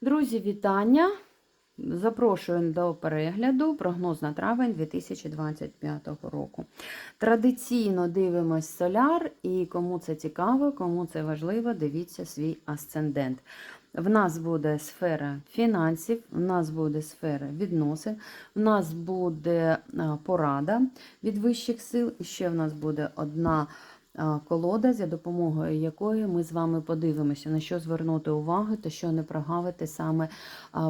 Друзі, вітання! Запрошую до перегляду прогноз на травень 2025 року. Традиційно дивимось соляр, і кому це цікаво, кому це важливо, дивіться свій асцендент. В нас буде сфера фінансів, в нас буде сфера відносин, в нас буде порада від вищих сил, і ще в нас буде одна колода, за допомогою якої ми з вами подивимося, на що звернути увагу та що не прогавити саме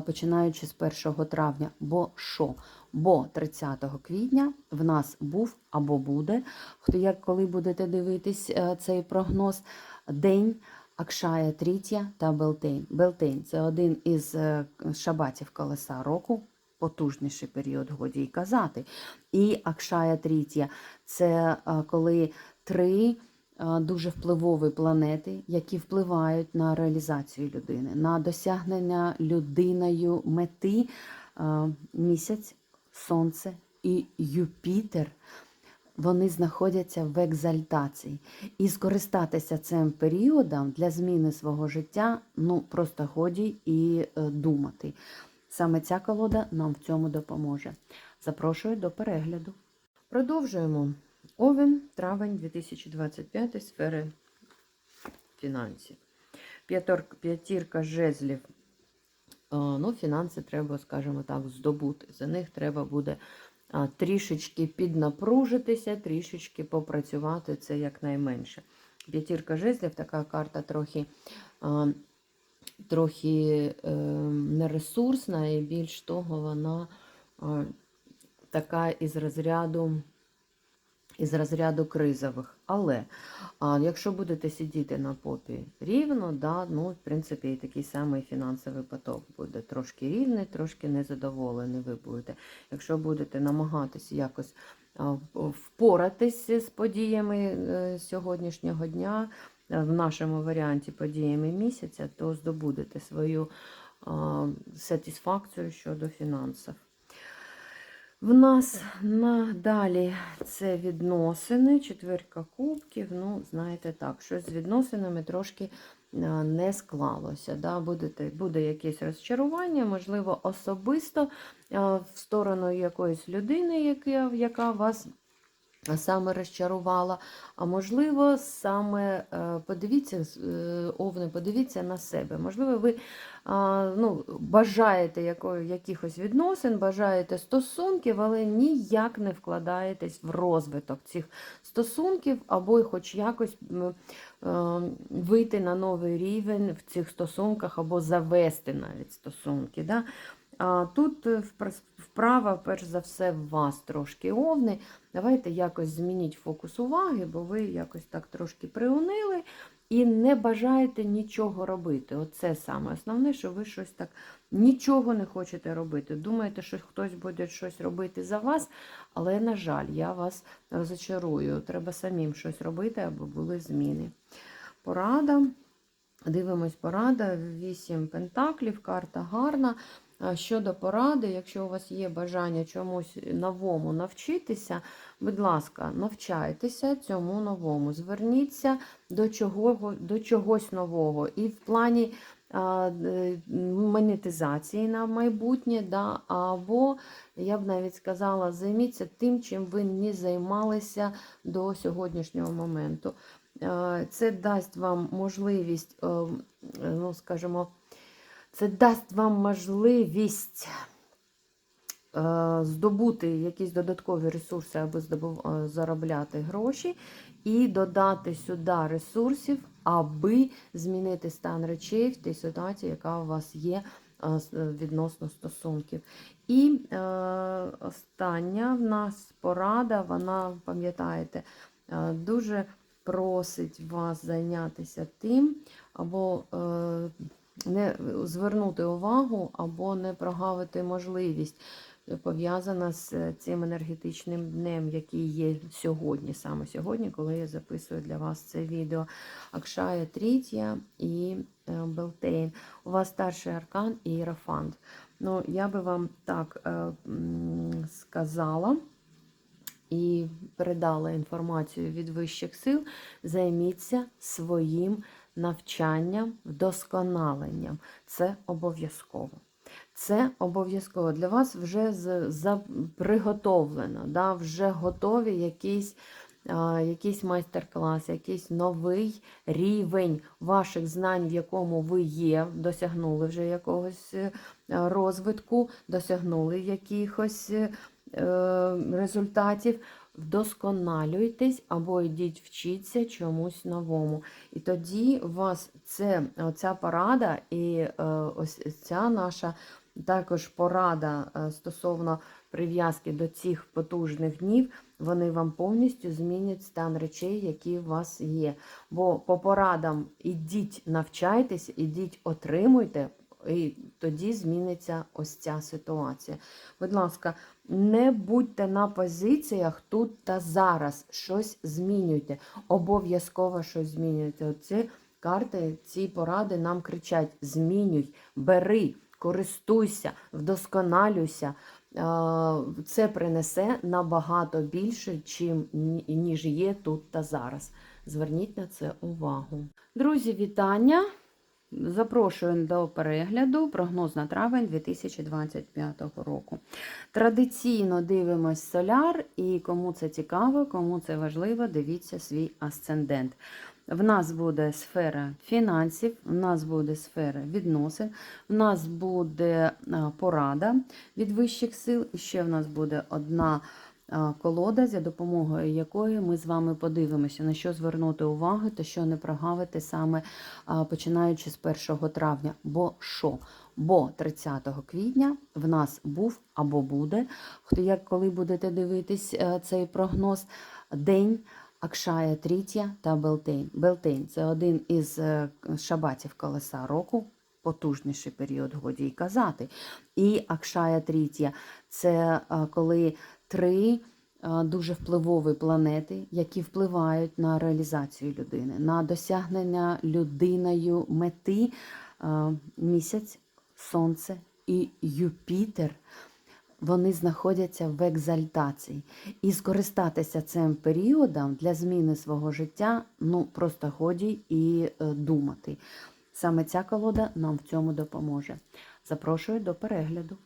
починаючи з 1 травня. Бо що? Бо 30 квітня в нас був або буде, хто як коли будете дивитись е, цей прогноз, день. Акшая Трітя та Белтейн. Белтейн це один із е, шабатів колеса року, потужніший період, годі й казати. І Акшая Трітя це е, коли три е, дуже впливові планети, які впливають на реалізацію людини, на досягнення людиною мети е, місяць, сонце і Юпітер вони знаходяться в екзальтації. І скористатися цим періодом для зміни свого життя ну просто годі і е, думати. Саме ця колода нам в цьому допоможе. Запрошую до перегляду. Продовжуємо. Овен, травень 2025 сфери фінансів. П'ятірка жезлів. Е, Ну, фінанси треба, скажімо так, здобути. За них треба буде трішечки піднапружитися, трішечки попрацювати, це якнайменше. П'ятірка жезлів, така карта трохи, трохи е, нересурсна, і більш того, вона така із розряду. Із розряду кризових. Але а, якщо будете сидіти на попі рівно, да, ну, в принципі, і такий самий фінансовий поток буде трошки рівний, трошки незадоволений ви будете. Якщо будете намагатися якось а, впоратись з подіями е, сьогоднішнього дня, е, в нашому варіанті подіями місяця, то здобудете свою сатисфакцію щодо фінансів. В нас надалі це відносини, четверка кубків. Ну, знаєте так, щось з відносинами трошки не склалося. Да? Буде, буде якесь розчарування, можливо, особисто в сторону якоїсь людини, яка, яка вас саме розчарувала. А можливо, саме е, подивіться, е, овни, подивіться на себе. Можливо, ви ну, бажаєте якихось відносин, бажаєте стосунків, але ніяк не вкладаєтесь в розвиток цих стосунків, або хоч якось е, вийти на новий рівень в цих стосунках, або завести навіть стосунки. Да? А тут е, вправа, перш за все, в вас трошки овни. Давайте якось змініть фокус уваги, бо ви якось так трошки приунили і не бажаєте нічого робити. Оце саме основне, що ви щось так нічого не хочете робити. Думаєте, що хтось буде щось робити за вас, але, на жаль, я вас розочарую. Треба самим щось робити, аби були зміни. Порада. Дивимось порада. Вісім пентаклів, карта гарна. Щодо поради, якщо у вас є бажання чомусь новому навчитися, будь ласка, навчайтеся цьому новому. Зверніться до, чого, до чогось нового. І в плані е, монетизації на майбутнє, да, або, я б навіть сказала, займіться тим, чим ви не займалися до сьогоднішнього моменту. Е, Це дасть вам можливість, е, ну, скажімо, це дасть вам можливість е, здобути якісь додаткові ресурси, аби е, заробляти гроші, і додати сюди ресурсів, аби змінити стан речей в тій ситуації, яка у вас є е, е, відносно стосунків. І е, остання в нас порада, вона, пам'ятаєте, е, дуже просить вас зайнятися тим, або е, не звернути увагу, або не прогавити можливість, е, пов'язана з е, цим енергетичним днем, який є сьогодні, саме сьогодні, коли я записую для вас це відео. Акшая Трітія і Белтейн. У вас старший аркан і. Ну, я би вам так сказала і передала інформацію від вищих сил, займіться своїм навчанням, вдосконаленням. Це обов'язково. Це обов'язково для вас вже приготовлено, да, вже готові якісь, якийсь майстер-клас, якийсь новий рівень ваших знань, в якому ви є, досягнули вже якогось е, розвитку, досягнули якихось е, результатів. Вдосконалюйтесь або йдіть вчіться чомусь новому. І тоді у вас це, ця порада і е, ось ця наша також порада е, стосовно прив'язки до цих потужних днів, вони вам повністю змінять стан речей, які у вас є. Бо по порадам ідіть, навчайтесь, ідіть, отримуйте, і тоді зміниться ось ця ситуація. Будь ласка, не будьте на позиціях тут та зараз. Щось змінюйте. Обов'язково щось змінюйте. Оці карти, ці поради нам кричать: змінюй, бери, користуйся, вдосконалюйся. Це принесе набагато більше, ніж є тут та зараз. Зверніть на це увагу. Друзі, вітання! Запрошую до перегляду прогноз на травень 2025 року. Традиційно дивимось соляр, і кому це цікаво, кому це важливо, дивіться свій асцендент. В нас буде сфера фінансів, в нас буде сфера відносин, в нас буде порада від вищих сил, і ще в нас буде одна колода, за допомогою якої ми з вами подивимося, на що звернути увагу та що не прогавити саме починаючи з 1 травня. Бо що? Бо 30 квітня в нас був або буде, хто як коли будете дивитись е, цей прогноз, день. Акшая Трітя та Белтейн. Белтейн це один із е, шабатів колеса року, потужніший період, годі й казати. І Акшая Трітя це е, коли три е, дуже впливові планети, які впливають на реалізацію людини, на досягнення людиною мети е, місяць, сонце і Юпітер вони знаходяться в екзальтації. І скористатися цим періодом для зміни свого життя ну просто годі і думати. Саме ця колода нам в цьому допоможе. Запрошую до перегляду.